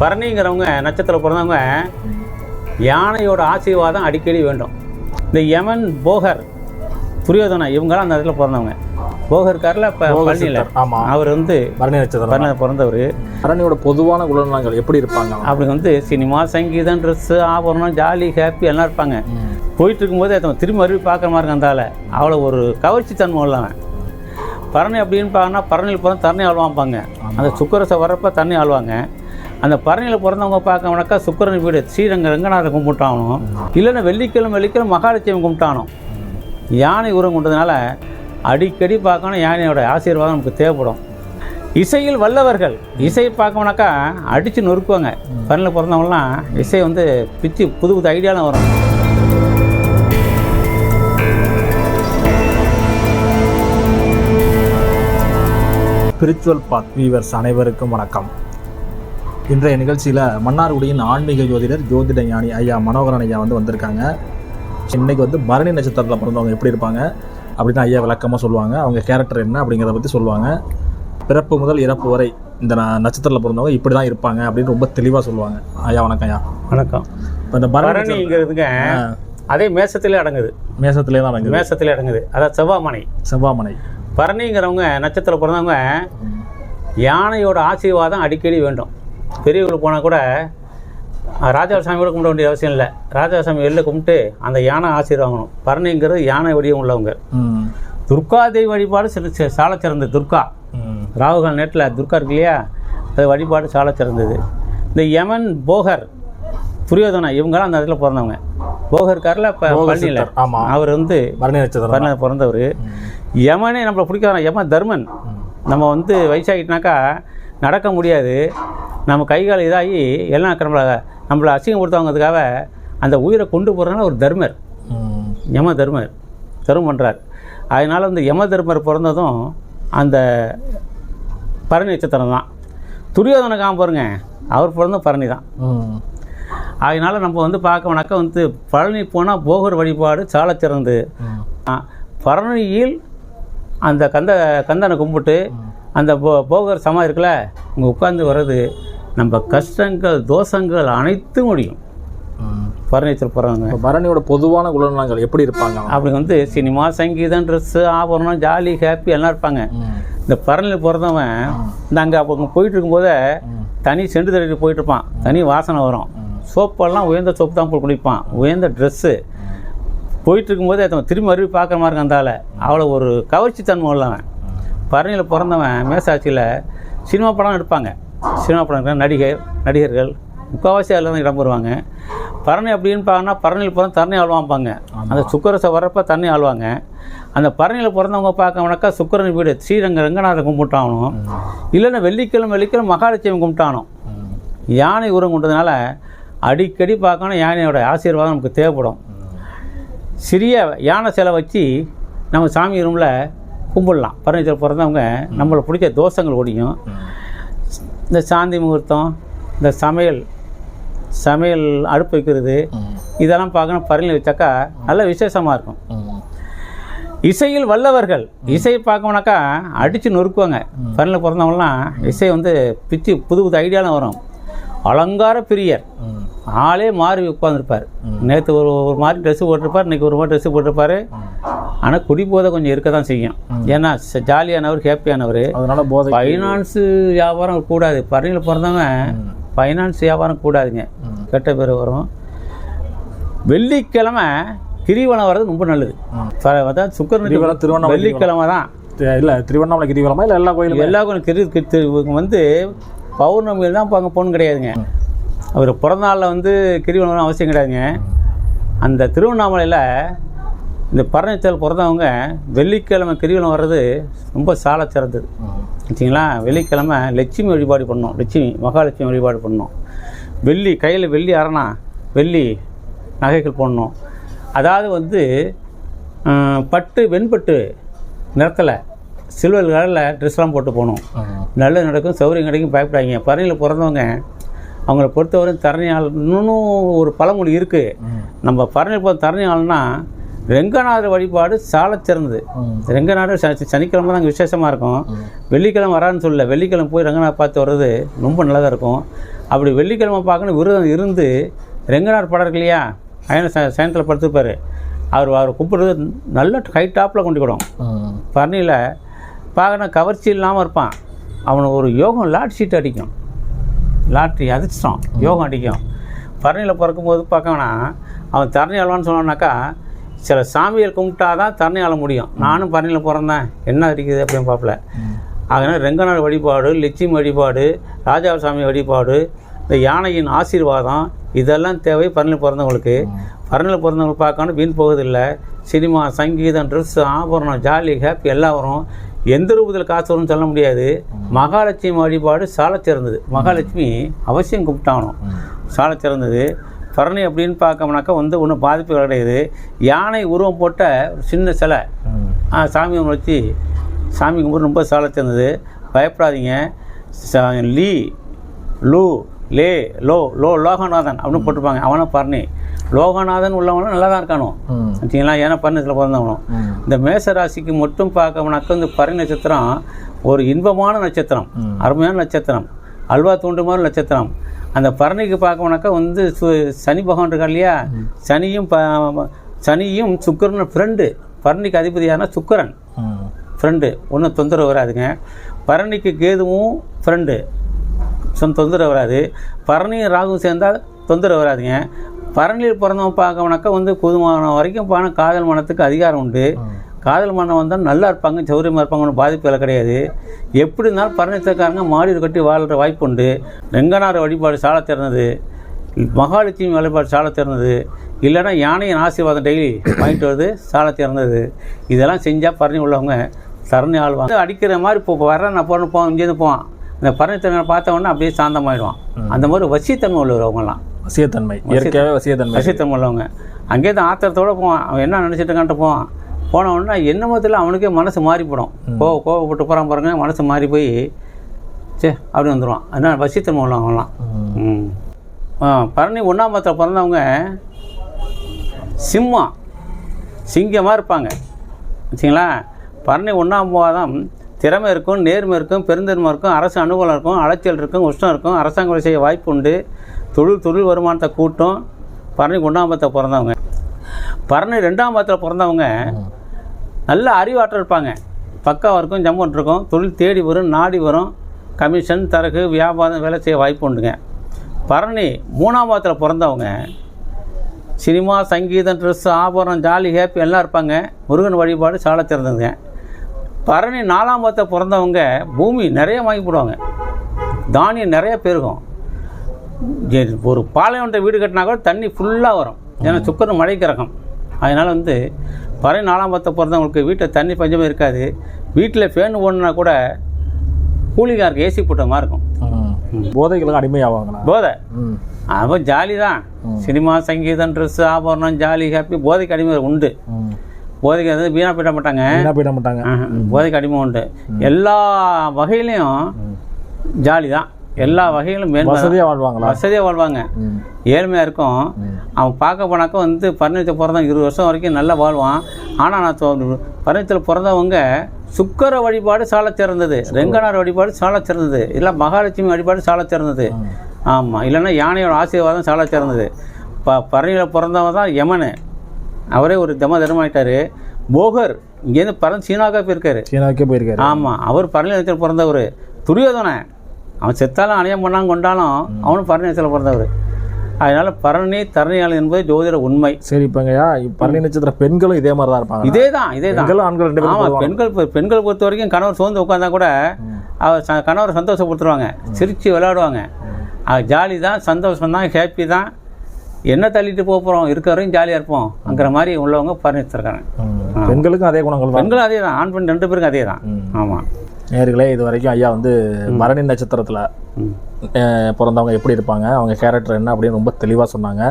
பரணிங்கிறவங்க நட்சத்திரம் பிறந்தவங்க யானையோட ஆசீர்வாதம் அடிக்கடி வேண்டும். இந்த யமன் போகர் துரியோதனா இவங்களாம் அந்த இடத்துல பிறந்தவங்க. போகர் இருக்கார்ல இப்போ பழனியில். சித்தர், ஆமா. அவர் வந்து பரணி நட்சத்திரம். பிறந்தவர். பரணியோட பொதுவான குணநலங்கள் எப்படி இருப்பாங்க? அப்படி வந்து சினிமா சங்கீதம் ட்ரெஸ்ஸு ஆபரணம் ஜாலி ஹாப்பி எல்லாம் இருப்பாங்க. போயிட்டு இருக்கும்போது அதை திரும்பி மறுபடியும் பார்க்குற மாதிரி இருந்தால அவ்வளோ ஒரு கவர்ச்சி தன்மை உள்ளவன். பரணி அப்படின்னு பார்த்தா பரணியில் பிறந்த தண்ணி ஆழ்வாம்பாங்க அந்த சுக்கரசை வர்றப்ப தண்ணி ஆழ்வாங்க. அந்த பரணியில் பிறந்தவங்க பார்க்கணுனாக்கா சுக்கரன் வீடு ஸ்ரீரங்க ரங்கநாதர் கும்பிட்டாகணும். இல்லைன்னா வெள்ளிக்கிழமை வெள்ளிக்கிழமை மகாலட்சுமி கும்பிட்டாகணும். யானை உரம் கொண்டதுனால அடிக்கடி பார்க்கணும் யானையோட ஆசீர்வாதம் நமக்கு தேவைப்படும். இசையில் வல்லவர்கள் இசை பார்க்கணுனாக்கா அடித்து நொறுக்குவாங்க. பரணியில் பிறந்தவங்களாம் இசை வந்து பிச்சு புது புது ஐடியாலாம் வரும். ஸ்பிரிச்சுவல் பாத் வீவர்ஸ் அனைவருக்கும் வணக்கம். இன்றைய நிகழ்ச்சியில் மன்னார்குடியின் ஆன்மீக ஜோதிடர் ஜோதிட ஞானி ஐயா மனோகரன் ஐயா வந்து வந்திருக்காங்க. இன்னைக்கு வந்து பரணி நட்சத்திரத்தில் பிறந்தவங்க எப்படி இருப்பாங்க? அப்படின்னு ஐயா விளக்கமாக சொல்லுவாங்க. அவங்க கேரக்டர் என்ன அப்படிங்கிறத பற்றி சொல்லுவாங்க. பிறப்பு முதல் இறப்பு வரை இந்த நட்சத்திரத்தில் பிறந்தவங்க இப்படி தான் இருப்பாங்க அப்படின்னு ரொம்ப தெளிவாக சொல்லுவாங்க. ஐயா வணக்கம் ஐயா. வணக்கம். இப்போ இந்த பரணிங்கிறதுங்க அதே மேசத்திலே அடங்குது. மேசத்திலே தான் அடங்குது. மேசத்திலே அடங்குது. அதாவது செவ்வாமனை செவ்வாமனை பரணிங்கிறவங்க நட்சத்திரம் பிறந்தவங்க யானையோட ஆசீர்வாதம் அடிக்கடி வேண்டும். பெரியவங்களுக்கு போனால் கூட ராஜாசாமி கூட கும்பிட வேண்டிய அவசியம் இல்லை. ராஜாசாமி வெளில கும்பிட்டு அந்த யானை ஆசீர்வாங்கணும். பரணிங்கிறது யானை வடிவம் உள்ளவங்க. துர்காதேவி வழிபாடு சில சால சிறந்தது. துர்கா. ராகுகால் நேரத்தில் துர்கா இருக்கு இல்லையா? அது வழிபாடு சால சிறந்தது. இந்த யமன் போகர் துரியோதனா இவங்களாம் அந்த இடத்துல பிறந்தவங்க. போகர் இருக்கார்ல இப்போ பழனியில். அவர் வந்து பிறந்தவர். யமனே நம்மளை பிடிக்காத யம தர்மன். நம்ம வந்து வயசாகிட்டுனாக்கா நடக்க முடியாது. நம்ம கை கால் இதாகி எல்லாம் நம்மளை நம்மளை அசிங்கப்படுத்தவங்கிறதுக்காக அந்த உயிரை கொண்டு போகிறதுனால ஒரு தர்மர். யம தர்மர் தர்மம் பண்ணுறார் அதனால் வந்து யம தர்மர் பிறந்ததும் அந்த பரணி நட்சத்திரம் தான். துரியோதன காம பாருங்க அவர் பிறந்தும் பரணி தான். அதனால் நம்ம வந்து பார்க்கணுனாக்கா வந்து பழனி போனால் போகர் வழிபாடு சாலச் சிறந்து. பரணியில் அந்த கந்த கந்தனை கும்பிட்டு அந்த போ போகர் சமா இருக்குல்ல இங்கே உட்காந்து வர்றது நம்ம கஷ்டங்கள் தோஷங்கள் அனைத்தும் முடியும். போகிறவங்க இப்போ பரணியோட பொதுவான குணநலங்கள் எப்படி இருப்பாங்க? அப்படி வந்து சினிமா சங்கீதம் ட்ரெஸ்ஸு ஆபரணம் ஜாலி ஹாப்பி எல்லாம் இருப்பாங்க. இந்த பரணியில் பிறந்தவன் இந்த அங்கே அப்போ அங்கே போயிட்டு இருக்கும்போதே தனி செண்டு போயிட்டு இருப்பான். தனி வாசனை வரும். சோப்பெல்லாம் உயர்ந்த சோப்பு தான் போய் குடிப்பான் உயர்ந்த ட்ரெஸ்ஸு போயிட்டு இருக்கும்போது திரும்பி மறுபடியும் பார்க்குற மாதிரி இருந்தால அவ்வளோ ஒரு கவர்ச்சி தன்மை உள்ளவன். பரணியில் பிறந்தவன் மேசாட்சியில் சினிமா படம் எடுப்பாங்க. சினிமா படம் எடுக்கிற நடிகர் நடிகர்கள் முக்கால்வாசி அதில் தான் இடம் பெறுவாங்க பரணி அப்படின்னு பார்த்தோன்னா பரணியில் பிறந்த தண்ணி ஆழ்வாம்பாங்க அந்த சுக்கரசை வர்றப்ப தண்ணி ஆழ்வாங்க அந்த பரணியில் பிறந்தவங்க பார்க்கணுனாக்கா சுக்கரன் வீடு ஸ்ரீரங்க ரங்கநாதர் கும்பிட்டாகணும் இல்லைன்னா வெள்ளிக்கிழமை வெள்ளிக்கிழமை மகாலட்சுமி கும்பிட்டாகணும் ம். யானை உரம் கொண்டதுனால அடிக்கடி பார்க்கணும் யானையோட ஆசீர்வாதம் நமக்கு தேவைப்படும். சிறிய யானை சிலை வச்சு நம்ம சாமி ரூமில் கும்பிடலாம். பரணிச்சல் பிறந்தவங்க நம்மளை பிடிச்ச தோஷங்கள் ஒடியும். இந்த சாந்தி முகூர்த்தம் இந்த சமையல் சமையல் அடுப்பு வைக்கிறது. இதெல்லாம் பார்க்கணும். பரணியில் வச்சாக்கா நல்ல விசேஷமாக இருக்கும். இசையில் வல்லவர்கள் இசை பார்க்கணுனாக்கா அடித்து நொறுக்குவாங்க. பரணியில் பிறந்தவங்கலாம் இசை வந்து பிச்சு புது புது ஐடியாலாம் வரும். அலங்கார பிரியர். ஆளே மாறி உட்காந்துருப்பார் நேற்று ஒரு ஒரு மாதிரி ட்ரெஸ்ஸு போட்டிருப்பார் இன்றைக்கி ஒரு மாதிரி ட்ரெஸ்ஸு போட்டிருப்பார். ஆனால் குடி போதை கொஞ்சம் இருக்க தான் செய்யும் ஏன்னா ஜாலியானவர் ஹாப்பியானவர். அதனால போதை ஃபைனான்ஸு வியாபாரம் கூடாது. பரணியில் பிறந்தவன் ஃபைனான்ஸ் வியாபாரம் கூடாதுங்க. கெட்ட பேர் வரும். வெள்ளிக்கிழமை கிரிவலம் வர்றது ரொம்ப நல்லது. அதான் கிரிவலம் திருவண்ணாமலை வெள்ளிக்கிழமை தான். இல்ல திருவண்ணாமலை கிரிவலமா? இல்ல எல்லா கோயிலும்? எல்லா கோயிலும் கிரி வந்து பௌர்ணமியில் தான் அங்கே போகணும் கிடையாதுங்க. அவர் பிறந்த நாளில் வந்து கிரிவலம் அவசியம் கிடையாதுங்க. அந்த திருவண்ணாமலையில் இந்த பரணிச்சல் பிறந்தவங்க வெள்ளிக்கிழமை கிரிவலம் வர்றது ரொம்ப சால சிறந்தது. வச்சிங்களா வெள்ளிக்கிழமை லட்சுமி வழிபாடு பண்ணோம் லட்சுமி மகாலட்சுமி வழிபாடு பண்ணோம் வெள்ளி கையில் வெள்ளி அரணா வெள்ளி நகைகள் போடணும். அதாவது வந்து பட்டு வெண்பட்டு நிறத்தில் சில்வர் கலரில் ட்ரெஸ்லாம் போட்டு போகணும். நல்லது நடக்கும் சௌரியம் கிடைக்கும் பயப்படாதீங்க. பரணியில் பிறந்தவங்க அவங்கள பொறுத்தவரை தரணி ஆள் இன்னும் ஒரு பழமொழி இருக்குது நம்ம பரணியில் போகிற தரணி ஆள்னா ரெங்கநாதர் வழிபாடு சாலச் சிறந்தது. ரெங்கநாதர் சனி சனிக்கிழமை தான் அங்கே விசேஷமாக இருக்கும். வெள்ளிக்கிழமை வரான்னு சொல்லல. வெள்ளிக்கிழமை போய் ரங்கநாதர் பார்த்து வர்றது ரொம்ப நல்லதாக இருக்கும். அப்படி வெள்ளிக்கிழமை பார்க்கணும் விரதம் இருந்து ரெங்கனார் படம் இருக்கு இல்லையா அயன சயனத்தில் படுத்துருப்பார். அவர் அவர் கூப்பிடுறது நல்ல ஹை டாப்பில் கொண்டு விடும். பரணியில் பார்க்கணும் கவர்ச்சி இல்லாமல் இருப்பான். அவனுக்கு ஒரு யோகம் லாட் ஷீட் அடிக்கும். லாட்ரி அதிர்ஷ்டம். யோகம் அடிக்கும். பரணியில் பிறக்கும்போது பார்க்கணும்னா அவன் தரணி ஆழ்வான்னு சொன்னான்னாக்கா சில சாமிகள் கும்பிட்டா தான் தரணி ஆள முடியும். நானும் பரணியில் பிறந்தேன். என்ன இருக்குது அப்படின்னு பார்ப்பல. அதனால் ரெங்கநாள் வழிபாடு லட்சுமி வழிபாடு ராஜாசாமி வழிபாடு இந்த யானையின் ஆசீர்வாதம் இதெல்லாம் தேவை பரணியில் பிறந்தவங்களுக்கு. பரணியில் பிறந்தவங்க பார்க்கணும் வீண் போகுதில்லை. சினிமா சங்கீதம் ட்ரெஸ் ஆபரணம் ஜாலி ஹாப்பி எல்லாம் வரும். எந்த ரூபத்தில் காசு வரும்னு சொல்ல முடியாது. மகாலட்சுமி வழிபாடு சாலச் சிறந்தது மகாலட்சுமி அவசியம் கும்பிட்டாகணும். சாலச் சிறந்தது பரணி அப்படின்னு பார்க்கணும்னாக்கா வந்து ஒன்றும் பாதிப்பு கிடையாது. யானை உருவம் போட்ட சின்ன சிலை. சாமி வச்சு சாமி கும்பிட்டு ரொம்ப சாலச் சிறந்தது பயப்படாதீங்க. லீ லூ லே லோ லோ லோகநாதன் அப்படின்னு போட்டிருப்பாங்க. அவனை பரணி. லோகநாதன் உள்ளவனும் நல்லா தான் இருக்கானும் ம். வச்சிங்களா ஏன்னா பரணத்தில் பிறந்தவனும். ம். இந்த மேச ராசிக்கு மட்டும் பார்க்கணும்னாக்க இந்த பரணி நட்சத்திரம் ஒரு இன்பமான நட்சத்திரம். அருமையான நட்சத்திரம். அல்வா தூண்டு மாதிரி நட்சத்திரம். அந்த பரணிக்கு பார்க்கணும்னாக்கா வந்து சு- சனி பகவான் இருக்கா இல்லையா? சனியும் சனியும் சுக்கிரன் ஃப்ரெண்டு பரணிக்கு அதிபதி யாருன்னா சுக்கிரன். ஃப்ரெண்டு ஒன்றும் தொந்தரவு வராதுங்க. பரணிக்கு கேதுவும் ஃப்ரெண்டு சொந்த தொந்தரவு வராது. பரணியும் ராகுவும் சேர்ந்தால் தொந்தரவு வராதுங்க. பரணியில் பிறந்தவன் பார்க்கணும்னாக்கா வந்து குதுமான வரைக்கும் பான காதல் மனத்துக்கு அதிகாரம் உண்டு. காதல் மனம் வந்தால் நல்லா இருப்பாங்க சௌரியமாக இருப்பாங்க ஒன்றும் பாதிப்பு இல்லை கிடையாது. எப்படி இருந்தாலும் பரணித்தக்காரங்க மாடியில் கட்டி வாழ்கிற வாய்ப்பு உண்டு. ரெங்கனார் வழிபாடு சால திறந்தது. மகாலட்சுமி வழிபாடு சால திறந்தது. இல்லைன்னா யானையின் ஆசீர்வாதம் டெய்லி வாங்கிட்டு வருது சால திறந்தது. இதெல்லாம் செஞ்சால் பரணி உள்ளவங்க தரணி ஆழ்வாங்க அடிக்கிற மாதிரி இப்போ வர நான் போன போவோம் இங்கேருந்து போவான். இந்த பரணித்தனை பார்த்த உடனே அப்படியே சாந்தமாயிடுவான். அந்த மாதிரி வசித்தன்மை உள்ளவர் அவங்கெல்லாம். வசியத்தன்மை இயற்கையாகவே வசியத்தன்மை. வசித்தன்மை உள்ளவங்க. அங்கேயே தான் ஆத்திரத்தோட போவான். அவன் என்ன நினச்சிட்டு இருக்கான்ட்டு போவான். போன உடனே என்னமோத்தில் அவனுக்கே மனசு மாறி போடும் கோ கோவப்பட்டு போகிறான் பாருங்க மனசு மாறி போய் சே அப்படி வந்துடுவான் அதனால் வசித்தன்மை அவங்களாம் ம். பரணி ஒன்றாம் மாதத்தில் பிறந்தவங்க சிம்மம் சிங்கமாக இருப்பாங்க. வச்சிங்களா பரணி ஒன்றாம் மாதம் திறமை இருக்கும் நேர்மை இருக்கும் பெருந்தன்மை இருக்கும் அரசு அனுகூலம் இருக்கும் அலைச்சல் இருக்கும் உஷ்ணம் இருக்கும் அரசாங்க வேலை செய்ய வாய்ப்பு உண்டு. தொழில் தொழில் வருமானத்தை கூட்டும். பரணி ஒன்றாம் மாதத்தில் பிறந்தவங்க. பரணி ரெண்டாம் மாதத்தில் பிறந்தவங்க நல்ல அறிவாற்றல் இருப்பாங்க. பக்காவாக இருக்கும் ஜம்மன் இருக்கும் தொழில் தேடி வரும் நாடி வரும். கமிஷன் தரகு வியாபாரம் வேலை செய்ய வாய்ப்பு உண்டுங்க. பரணி மூணாம் மாதத்தில் பிறந்தவங்க சினிமா சங்கீதம் ட்ரெஸ் ஆபரணம் ஜாலி ஹேப்பி எல்லாம் இருப்பாங்க. முருகன் வழிபாடு சாலை திறந்ததுங்க. பரணி நாலாம் மாதத்தை பிறந்தவங்க பூமி நிறைய வாங்கி போடுவாங்க. தானியம் நிறைய பெருகும் ஒரு பாளையம்ன்ற வீடு கட்டினா கூட தண்ணி ஃபுல்லாக வரும். ஏன்னா சுக்கரன் மழைக்கு ரகம் அதனால் வந்து பறை நாலாம் பத்தை பிறந்தவங்களுக்கு வீட்டில் தண்ணி பஞ்சமே இருக்காது. வீட்டில் ஃபேன் ஓடுனா கூட கூலிங்காருக்கு ஏசி போட்ட மாதிரி இருக்கும். போதைகளுக்கு அடிமையாவாங்களா போதை. அவன் ஜாலி தான் சினிமா சங்கீதம் ட்ரெஸ் ஆபரணம் ஜாலி ஹாப்பி போதைக்கு அடிமை உண்டு. போதைக்கு வந்து வீணாக போயிட மாட்டாங்க. வீணா போயிட மாட்டாங்க. போதைக்கு அடிமை உண்டு. எல்லா வகையிலையும் ஜாலி தான் எல்லா வகையிலும் தான். வசதியாக வாழ்வாங்களா? வசதியாக வாழ்வாங்க. ஏழ்மையாக இருக்கும். அவன் பார்க்க போனாக்கா வந்து பரிணயத்தில் பிறந்தவன் இருபது வருஷம் வரைக்கும் நல்லா வாழ்வான். ஆனால் நான் பரிணயத்தில் பிறந்தவங்க சுக்கர வழிபாடு சாலச் சிறந்தது ரெங்கனார் வழிபாடு சாலச் சிறந்தது இல்லை மகாலட்சுமி வழிபாடு சாலச் சிறந்தது ஆமாம் இல்லைன்னா யானையோட ஆசீர்வாதம் சாலச் சிறந்தது ப பரணியில் பிறந்தவன் தான் யமனு. அவரே ஒரு தம தர்மாயிட்டார் போகர். இங்கேருந்து பறந்து சீனாவுக்கா போயிருக்காரு. சீனாவுக்கே போயிருக்காரு. ஆமாம் அவர் பரணியத்தில் பிறந்தவர். துரியோதனன். அவன் செத்தாலும் அணையம் பண்ணாங்க கொண்டாலும் அவனும் பரணியத்தில் பிறந்தவர். அதனால் பரணி தரணியாளர் என்பது ஜோதிட உண்மை. சரி இப்போங்கய்யா பரணி நட்சத்திர பெண்களும் இதே மாதிரி தான் இருப்பாங்க. இதே தான் இதே தான் ஆண்கள் ரெண்டு ஆமாம் பெண்கள் பெண்கள் பொறுத்த வரைக்கும் கணவர் சோர்ந்து உட்காந்தா கூட அவர் கணவரை சந்தோஷப்படுத்துருவாங்க சிரித்து விளையாடுவாங்க. அது ஜாலி தான் சந்தோஷம் தான் ஹேப்பி தான் என்ன தள்ளிட்டு போக போகிறோம் இருக்கிற வரையும் ஜாலியாக இருப்போம். அங்கிற மாதிரி உள்ளவங்க பரிணிச்சிருக்காங்க. பெண்களுக்கும் அதே குணங்கள் பெண்களும் அதே தான் ஆண் பெண் ரெண்டு பேருக்கும் அதே தான். ஆமாம் நேர்களே இது வரைக்கும் ஐயா வந்து பரணி நட்சத்திரத்தில் பிறந்தவங்க எப்படி இருப்பாங்க அவங்க கேரக்டர் என்ன அப்படின்னு ரொம்ப தெளிவாக சொன்னாங்க.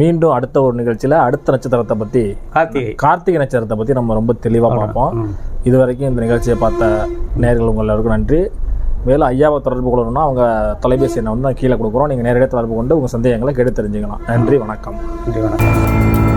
மீண்டும் அடுத்த ஒரு நிகழ்ச்சியில் அடுத்த நட்சத்திரத்தை பற்றி கார்த்திகை. கார்த்திகை நட்சத்திரத்தை பற்றி நம்ம ரொம்ப தெளிவாக பார்ப்போம். இது வரைக்கும் இந்த நிகழ்ச்சியை பார்த்த நேர்கள் உங்கள் எல்லாருக்கும் நன்றி. மேலும் ஐயாவை தொடர்பு கொள்ளணும்னா அவங்க தொலைபேசி எண்ணை வந்து நான் கீழே கொடுக்குறோம். நீங்கள் நேரடியாக தொடர்பு கொண்டு உங்கள் சந்தேகங்களை கேட்டு தெரிஞ்சுக்கலாம் நன்றி வணக்கம். நன்றி வணக்கம்.